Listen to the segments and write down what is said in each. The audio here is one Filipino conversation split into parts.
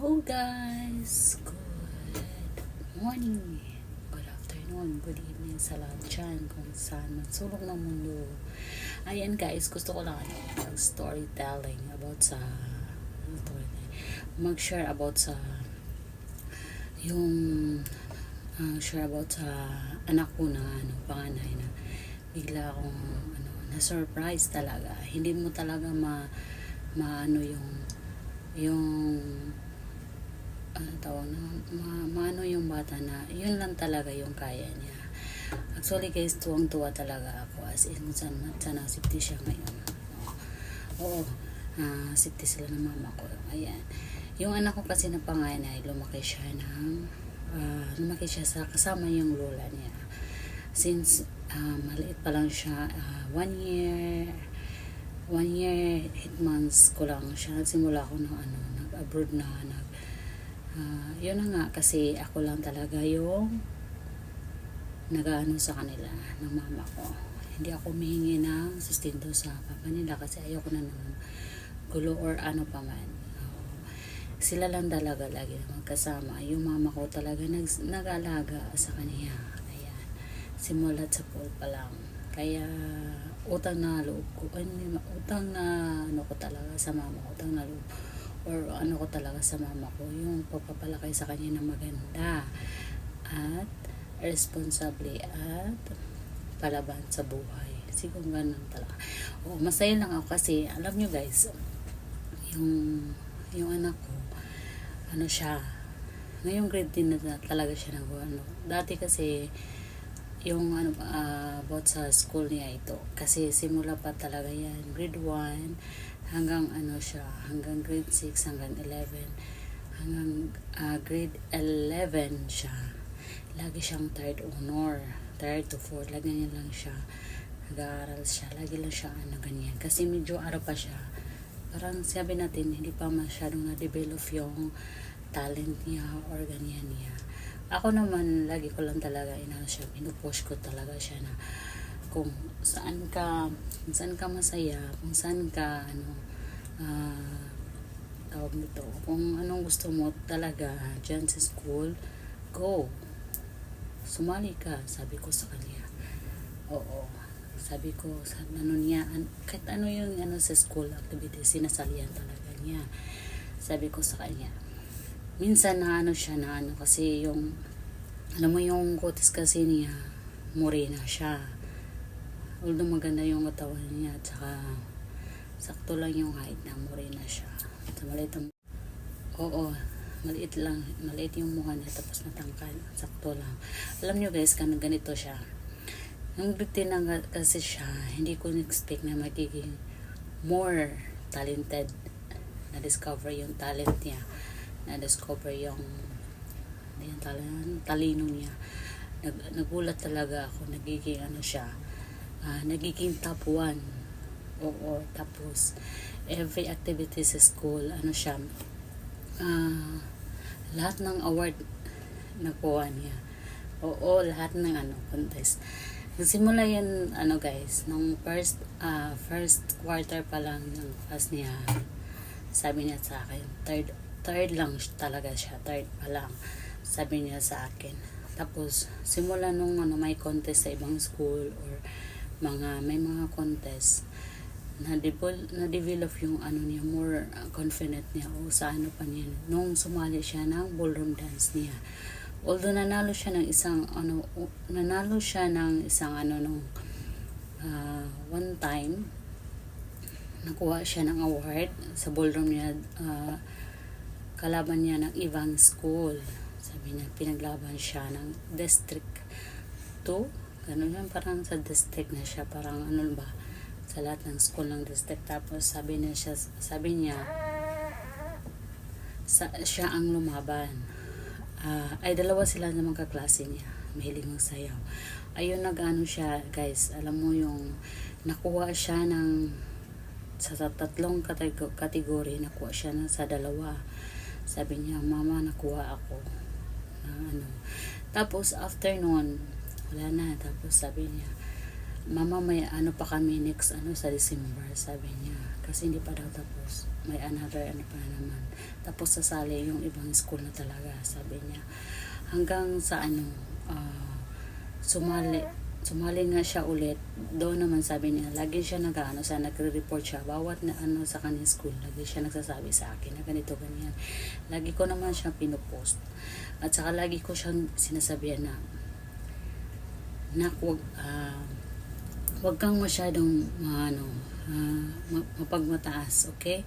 Hello guys! Good morning, good afternoon, good evening sa lahat dyan kung saan magsulong ng mundo. Ayan guys, gusto ko lang ano, storytelling about sa storytelling. mag-share about sa yung uh, share about sa anak ko na ano, panganay na bigla akong ano, na-surprise talaga. Hindi mo talaga ma maano yung yung ano tawag na, ma, maano yung bata na yun lang talaga yung kaya niya. Actually guys, tuwang-tuwa talaga ako as in saan, saan safety siya ngayon. Oo, uh, safety sila ng mama ko. Ayan. Yung anak ko kasi na panganay, lumaki siya ng, uh, lumaki siya sa kasama yung lola niya. Since uh, maliit pa lang siya, uh, one year, one year, eight months ko lang siya. Nagsimula ako ng ano, nag-abroad na, nag, uh, yun na nga, kasi ako lang talaga yung nag-ano sa kanila, ng mama ko. Hindi ako humihingi ng sustento sa papa nila kasi ayoko na ng gulo or ano pa man. Sila lang talaga lagi na magkasama. Yung mama ko talaga nag, nag-alaga sa kanya. Ayan. Simulat sa pool pa lang. Kaya utang na loob ko. Ay, utang na ano ko talaga sa mama. Utang na loob or ano ko talaga sa mama ko yung pagpapalaki sa kanya na maganda at responsable at palaban sa buhay. Siguro ganun talaga. O masaya lang ako kasi alam nyo guys yung yung anak ko ano siya ngayong grade 10 na talaga siya nag ano dati kasi yung ano uh, about sa school niya ito kasi simula pa talaga yan grade 1 hanggang ano siya, hanggang grade 6, hanggang 11, hanggang uh, grade 11 siya. Lagi siyang third honor, third to fourth, lagi niya lang siya. Nag-aaral siya, lagi lang siya ano ganyan. Kasi medyo araw pa siya. Parang sabi natin, hindi pa masyadong na-develop yung talent niya or ganyan niya. Ako naman, lagi ko lang talaga inano siya, pinupush ko talaga siya na kung saan ka kung saan ka masaya kung saan ka ano uh, tawag nito kung anong gusto mo talaga dyan sa school go. Sumali ka sabi ko sa kanya. Oo. Sabi ko sa ano niya an, kahit ano yung ano sa school activity sinasalihan talaga niya. Sabi ko sa kanya. Minsan na ano siya na ano kasi yung alam mo yung kutis kasi niya morena siya Although maganda yung katawan niya at saka sakto lang yung height na morena siya. At maliit ang Oo, maliit lang. Maliit yung mukha niya tapos matangkad. Sakto lang. Alam niyo guys, kan ganito siya. Nung na kasi siya, hindi ko expect na magiging more talented. Na-discover yung talent niya. Na-discover yung yung talent, talino niya. Nag, nagulat talaga ako. Nagiging ano siya uh, nagiging top 1 oo tapos every activity sa school ano siya uh, lahat ng award nakuha niya. Oo lahat ng ano contest. Nagsimula yan ano guys nung first uh, first quarter pa lang ng class niya sabi niya sa akin third third lang talaga siya third pa lang sabi niya sa akin. Tapos simula nung ano may contest sa ibang school or mga may mga contest na na develop yung ano niya more confident niya o sa ano pa niya nung sumali siya ng ballroom dance niya. Although nanalo siya ng isang ano nanalo siya ng isang ano nung uh, one time nakuha siya ng award sa ballroom niya uh, kalaban niya ng Ibang School. Sabi niya pinaglaban siya ng District 2 Ganun lang, parang sa district na siya, parang ano ba, sa lahat ng school ng district. Tapos sabi niya siya, sabi niya, sa, siya ang lumaban. Uh, ay, dalawa sila na magkaklase niya. Mahilig magsayaw. Ayun, nag-ano siya, guys, alam mo yung, nakuha siya ng, sa tatlong kategory, nakuha siya na sa dalawa. Sabi niya, mama, nakuha ako. Na, ano. Tapos, after noon, wala na. Tapos sabi niya, mama may ano pa kami next ano sa December sabi niya. Kasi hindi pa daw tapos. May another ano pa naman. Tapos sasali yung ibang school na talaga sabi niya. Hanggang sa ano ah, sumali sumali nga siya ulit. Doon naman sabi niya lagi siya nag ano sa nagre-report siya. Bawat na ano sa kanyang school lagi siya nagsasabi sa akin na ganito ganyan. Lagi ko naman siya pinopost. At saka lagi ko siyang sinasabihan na nak wag ah, wag kang masyadong ano ma- mapagmataas okay?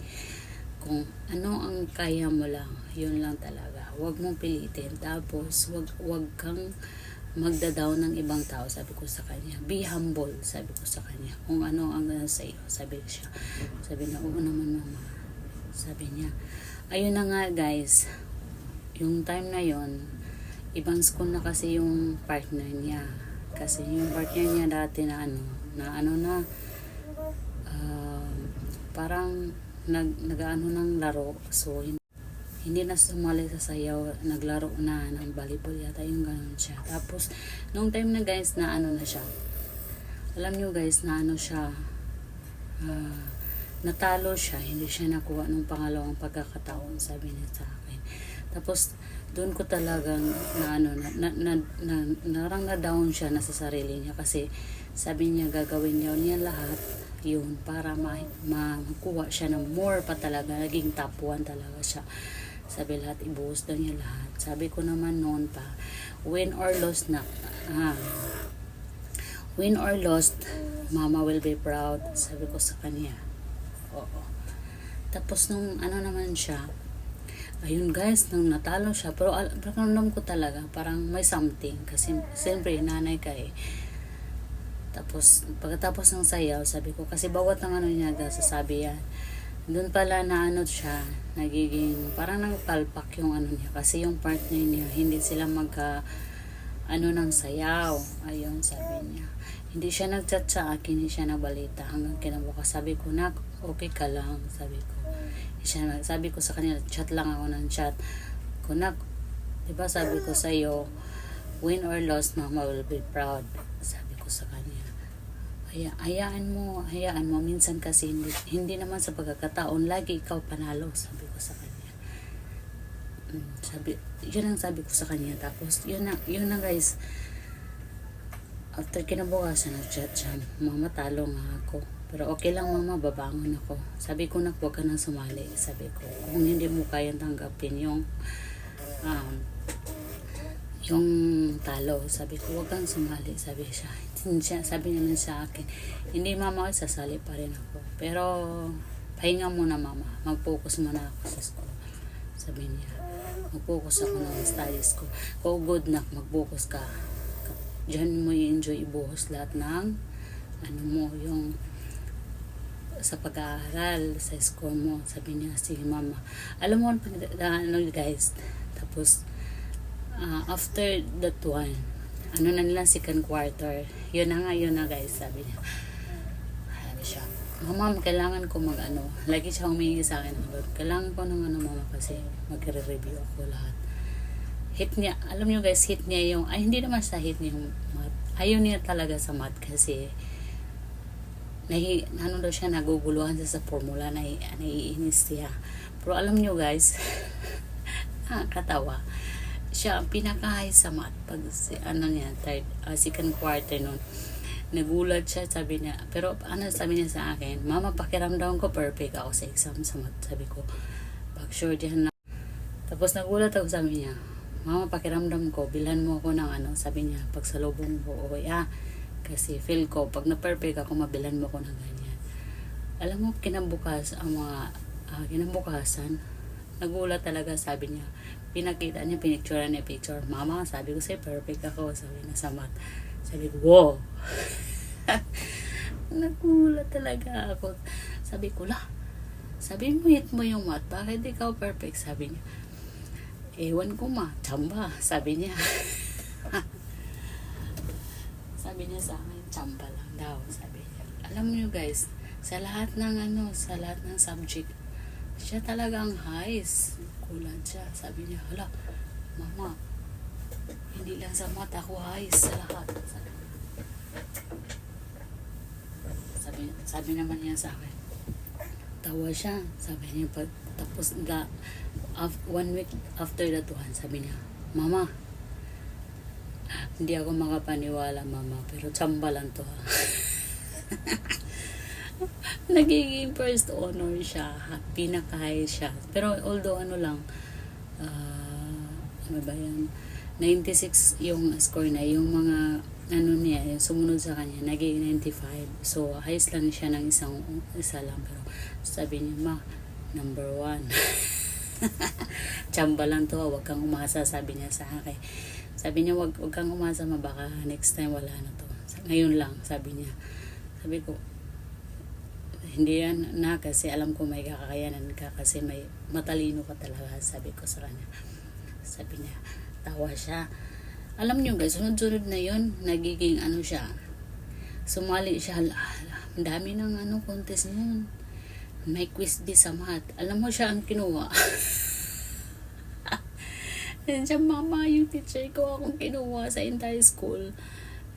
Kung ano ang kaya mo lang yun lang talaga. Wag mong pilitin. Tapos wag wag kang magdadaw ng ibang tao sabi ko sa kanya. Be humble sabi ko sa kanya. Kung ano ang nasa iyo sabi siya. Sabi na oo naman mama. Sabi niya ayun na nga guys. Yung time na yon ibang school na kasi yung partner niya kasi yung partner niya dati na ano na ano na ah, parang nag nagaano ng laro. So hin- hindi na sumali sa sayaw naglaro na ng volleyball yata yung ganun siya. Tapos nung time na guys na ano na siya. Alam nyo guys na ano siya ah, natalo siya. Hindi siya nakuha nung pangalawang pagkakataon sabi niya sa akin. Tapos doon ko talagang na ano na na, na, na narang na down siya na sa sarili niya. Kasi sabi niya gagawin niya niya lahat yun para ma, ma makuha siya ng more pa talaga. Naging top 1 talaga siya. Sabi lahat ibuhos daw niya lahat. Sabi ko naman noon pa win or loss na. Ah, win or lost mama will be proud. Sabi ko sa kanya oo. Tapos nung ano naman siya ayun guys nung natalo siya pero al- pakiramdam ko talaga parang may something kasi siyempre nanay ka eh. Tapos pagkatapos ng sayaw sabi ko kasi bawat ng ano niya sasabi yan. Doon pala na ano siya nagiging parang nagpalpak yung ano niya kasi yung partner niya hindi sila magka ano ng sayaw. Ayun sabi niya. Hindi siya nagchat sa akin hindi siya nagbalita hanggang kinabukas sabi ko nak okay ka lang sabi ko siya, nag- sabi ko sa kanya chat lang ako ng chat ko nak di ba sabi ko sa iyo win or loss mama will be proud sabi ko sa kanya Haya, hayaan mo, hayaan mo. Minsan kasi hindi, hindi naman sa pagkakataon, lagi ikaw panalo, sabi ko sa kanya. Mm, sabi, yun ang sabi ko sa kanya. Tapos, yun na, yun na guys. After kinabukasan, nag-chat siya, mama talo nga ako. Pero okay lang mama, babangon ako. Sabi ko na, huwag ka nang sumali. Sabi ko, kung hindi mo kayang tanggapin yung um, yung talo. Sabi ko, huwag kang sumali. Sabi siya, siya, sabi naman sa akin, hindi mama, sasali pa rin ako. Pero, pahinga muna mama. Mag-focus muna ako sa school. Sabi niya, mag-focus ako ng studies ko. Kung good na, mag-focus ka. Diyan mo i-enjoy ibuhos lahat ng ano mo, yung sa pag-aaral, sa school mo. Sabi niya, sige mama. Alam mo, ano guys, tapos, ah, after that one, ano na nila second quarter, yun na nga, yun na guys, sabi niya. Sabi siya, Mama, kailangan ko mag ano. Lagi siya humingi sa akin. Kailangan ko ng ano mama kasi magre-review ako lahat. Hit niya, alam niyo guys, hit niya yung, ay hindi naman sa hit niya yung math. Ayaw niya talaga sa math kasi nahi, ano daw siya, naguguluhan siya sa formula, nahi, naiinis siya. Pero alam niyo guys, nakakatawa siya ang pinaka-high sa math pag si, ano niya, third, ah, second quarter nun. Nagulat siya, sabi niya, pero ano sabi niya sa akin, mama, pakiramdam ko perfect ako sa exam sa math. Sabi ko, pag sure diyan na. Tapos nagulat ako, sabi niya, mama, pakiramdam ko, bilhan mo ako ng ano, sabi niya, pag sa lubong ko, okay, ah, kasi feel ko, pag na-perfect ako, mabilan mo ko ng ganyan. Alam mo, kinabukas, ang mga, ah, kinabukasan, nagulat talaga, sabi niya, pinakita niya, pinicturean niya picture. Mama, sabi ko sa'yo, perfect ako. Sabi na sa math. Sabi ko, wow. Nagulat talaga ako. Sabi ko, la, sabi mo, hit mo yung math. Bakit ikaw perfect? Sabi niya. Ewan ko ma, chamba. Sabi niya. sabi niya sa akin, chamba lang daw. Sabi niya. Alam niyo guys, sa lahat ng ano, sa lahat ng subject, siya talaga ang highest. Kulat siya. Sabi niya, hala, mama, hindi lang sa mata ko highest sa lahat. Sabi sabi, sabi naman niya sa akin, tawa siya. Sabi niya, pag, tapos la, af, one week after that one, sabi niya, Mama, hindi ako makapaniwala, Mama, pero tsamba lang to ha. Nagiging first honor siya, pinaka-high siya. Pero although ano lang, ah, ano ba yan, 96 yung score na, yung mga ano niya, yung sumunod sa kanya, naging 95. So, highest lang siya ng isang, isa lang. Pero sabi niya, ma, number one. Tsamba lang to, wag kang umasa, sabi niya sa akin. Sabi niya, wag, wag kang umasa, ma, baka next time wala na to. Ngayon lang, sabi niya. Sabi ko, hindi yan na kasi alam ko may kakakayanan ka kasi may matalino ka talaga sabi ko sa kanya. Sabi niya tawa siya. Alam niyo guys sunod-sunod na yon nagiging ano siya sumali siya hala, ang dami ng ano contest niyan may quiz di sa math. Alam mo siya ang kinuha Yan siya, mama, yung teacher ko akong kinuha sa entire school.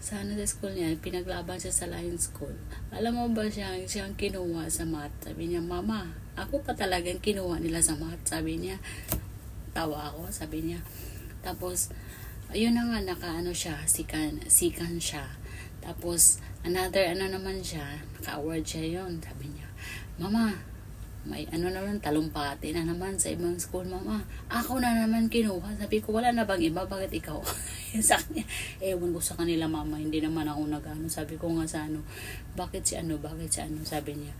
Sana sa school niya, pinaglaban siya sa Lions School. Alam mo ba siya, siya ang kinuha sa math? Sabi niya, mama, ako pa talagang kinuha nila sa math. Sabi niya, tawa ako, sabi niya. Tapos, ayun na nga, naka ano siya, sikan, sikan siya. Tapos, another ano naman siya, naka-award siya yon Sabi niya, mama, may ano naman, talumpati na naman sa ibang school, mama. Ako na naman kinuha. Sabi ko, wala na bang iba? Bakit ikaw? sa kanya, ewan ko sa kanila, mama. Hindi naman ako nag-ano. Sabi ko nga sa ano, bakit si ano, bakit si ano? Sabi niya.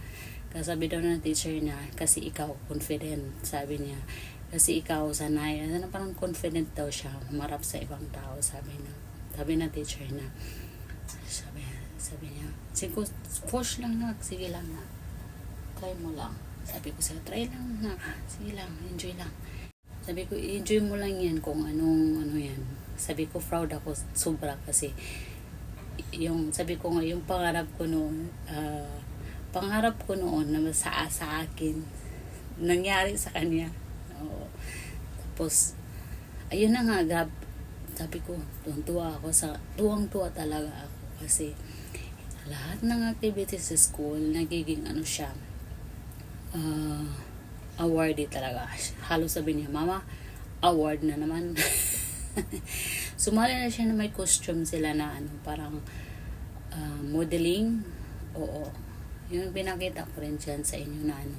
Kasabi daw ng teacher niya, kasi ikaw confident. Sabi niya, kasi ikaw sanay. Ano, parang confident daw siya. Humarap sa ibang tao, sabi niya. Sabi ng teacher niya. Sabi, sabi niya, sige, push lang na, sige lang na. Try mo lang. Sabi ko sa'yo, try lang na. Sige lang, enjoy lang. Sabi ko, enjoy mo lang yan kung anong ano yan. Sabi ko, proud ako sobra kasi yung, sabi ko nga, yung pangarap ko noon, ah, pangarap ko noon na sa, sa akin, nangyari sa kanya. Oo. Tapos, ayun na nga, grab, sabi ko, tuwang-tuwa ako sa, tuwang-tuwa talaga ako kasi lahat ng activities sa school, nagiging ano siya, uh, awarded talaga. Halos sabi niya, Mama, award na naman. Sumali na siya na may costume sila na ano, parang uh, modeling. Oo. Yung pinakita ko rin dyan sa inyo na ano.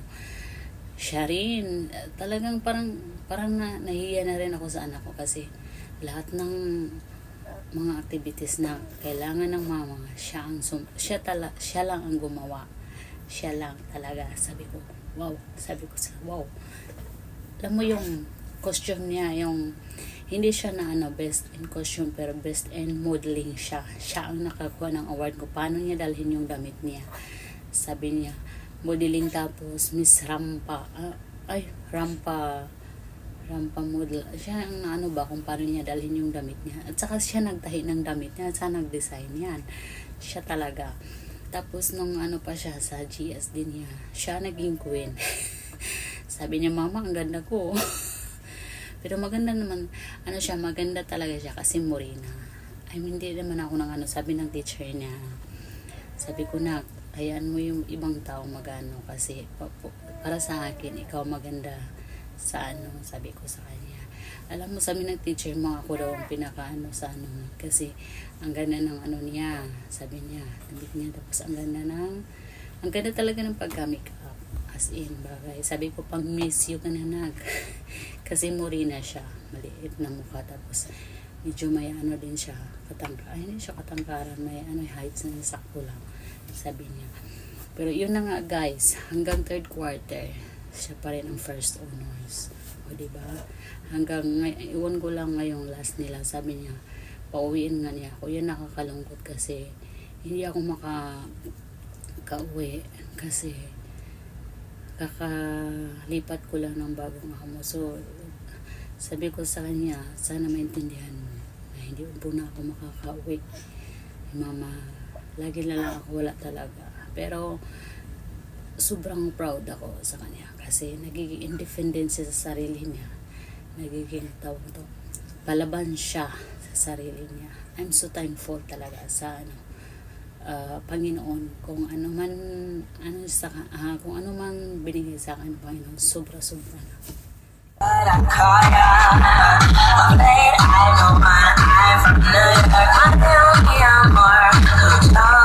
Siya rin, talagang parang, parang na, nahiya na rin ako sa anak ko kasi lahat ng mga activities na kailangan ng mama, siya ang sum- siya tala, siya lang ang gumawa. Siya lang talaga. Sabi ko, wow. Sabi ko sa wow. Alam mo yung costume niya, yung hindi siya na ano, best in costume pero best in modeling siya. Siya ang nakakuha ng award ko. Paano niya dalhin yung damit niya? Sabi niya, modeling tapos Miss Rampa. ah, ay, Rampa rampa model. Siya ang ano ba kung paano niya dalhin yung damit niya. At saka siya nagtahi ng damit niya. Siya nag-design yan. Siya talaga. Tapos nung ano pa siya sa GS din niya, siya naging queen. Sabi niya, mama, ang ganda ko. Pero maganda naman, ano siya, maganda talaga siya kasi morena. I mean, hindi naman ako nang ano, sabi ng teacher niya. Sabi ko na, hayaan mo yung ibang tao magano kasi para sa akin, ikaw maganda sa ano, sabi ko sa kanya. Alam mo, sabi ng teacher mo, ako daw ang pinaka ano sa ano, kasi ang ganda ng ano niya, sabi niya, damit niya, tapos ang ganda ng, ang ganda talaga ng pagka-make as in, bagay. Sabi ko, pang miss you ka na nag, kasi morena siya, maliit na mukha, tapos medyo may ano din siya, katangka, ay hindi siya katangkaran, may ano, heights na sakto lang, sabi niya. Pero yun na nga guys, hanggang third quarter, siya pa rin ang first honors. O, di ba? Hanggang, iwan ko lang ngayong last nila. Sabi niya, pauwiin nga niya ako. Yun nakakalungkot kasi hindi ako maka kauwi kasi kakalipat ko lang ng bagong amo. So, sabi ko sa kanya, sana maintindihan mo na hindi po na ako makakauwi. Mama, lagi na lang ako wala talaga. Pero, sobrang proud ako sa kanya kasi nagiging independent siya sa sarili niya. Nagiging tawag to. Palaban siya sa sarili niya. I'm so thankful talaga sa ano ah, Panginoon kung ano man ano sa ah, kung ano mang binigay sa akin ng Panginoon sobra-sobra na. kaya Bakit I know my I'm from New York Manil mi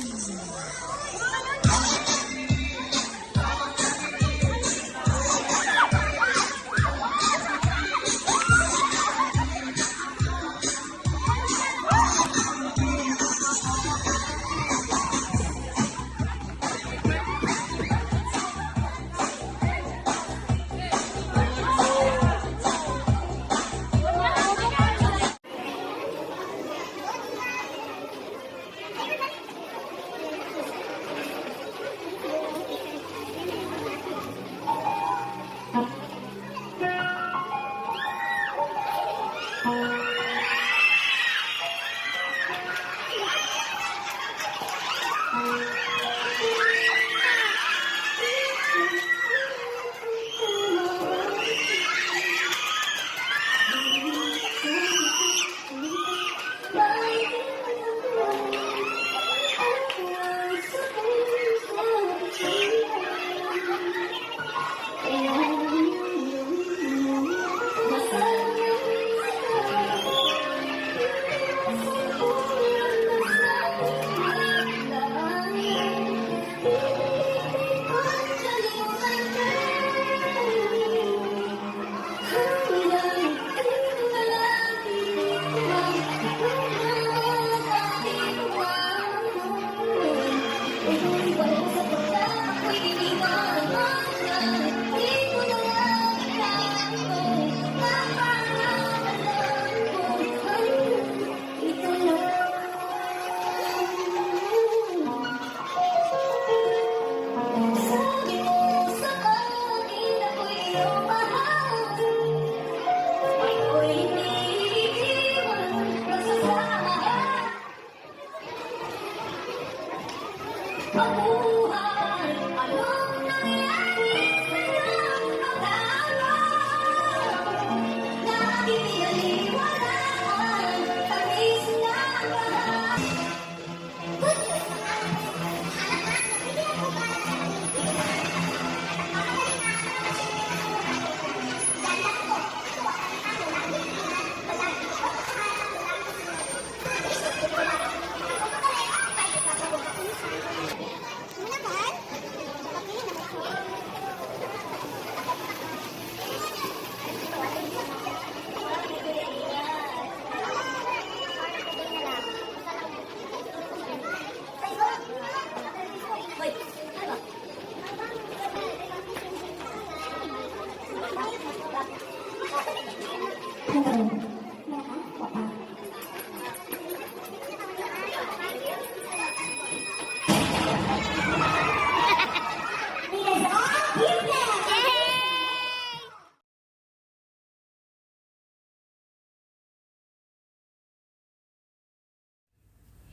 Hum.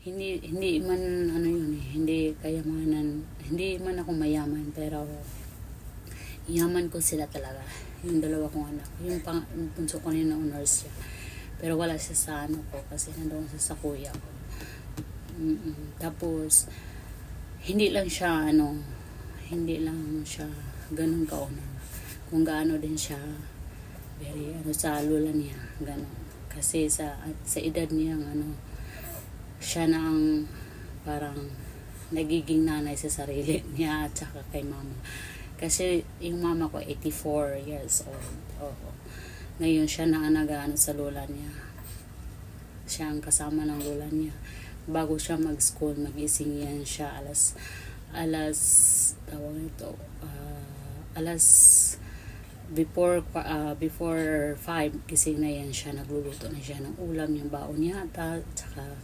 Hindi hindi man ano yun eh, hindi kayamanan, hindi man ako mayaman pero yaman ko sila talaga. Yung dalawa kong anak. Yung, pang, yung punso ko nila nurse siya. Pero wala siya sa ano ko kasi nandoon siya sa kuya ko. Mm-mm. Tapos, hindi lang siya ano, hindi lang siya ganun kauna. Kung gaano din siya very ano sa lula niya, ganun. Kasi sa at sa edad niya ano, siya na ang parang nagiging nanay sa sarili niya at saka kay mama. Kasi yung mama ko 84 years old. Oo. Ngayon siya na ang nag-ano sa lola niya. Siya ang kasama ng lola niya. Bago siya mag-school, magising yan siya alas alas tawag ito ah, alas before uh, before 5 gising na yan siya nagluluto na siya ng ulam yung baon niya at saka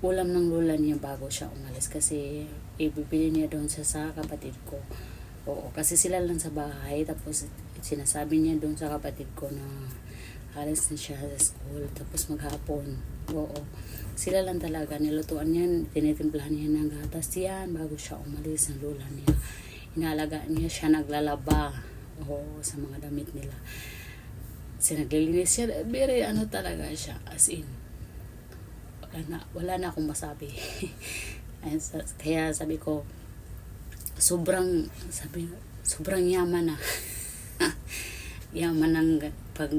ulam ng lola niya bago siya umalis kasi ibibili niya doon sa sa kapatid ko Oo, kasi sila lang sa bahay tapos sinasabi niya doon sa kapatid ko na alis na siya sa school tapos maghapon. Oo. Sila lang talaga nilutuan niya, tinitimplahan niya ng gatas yan bago siya umalis ng lola niya. Inalagaan niya siya naglalaba. Oo, sa mga damit nila. Sinaglilinis siya. Very ano talaga siya. As in, wala na, wala na akong masabi. Ayun, sa- Kaya sabi ko, sobrang sabi sobrang yaman na. Yaman ng pag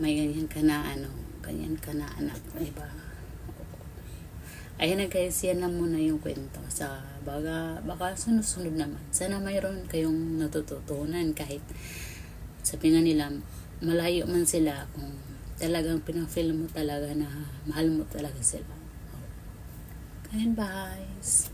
may ganyan ka na ano ganyan ka na anak diba ayun na guys yan lang muna yung kwento. Sa baga baka sunod-sunod naman. Sana mayroon kayong natututunan kahit sabi nga nila malayo man sila kung talagang pinafeel mo talaga na mahal mo talaga sila. Ganyan, guys.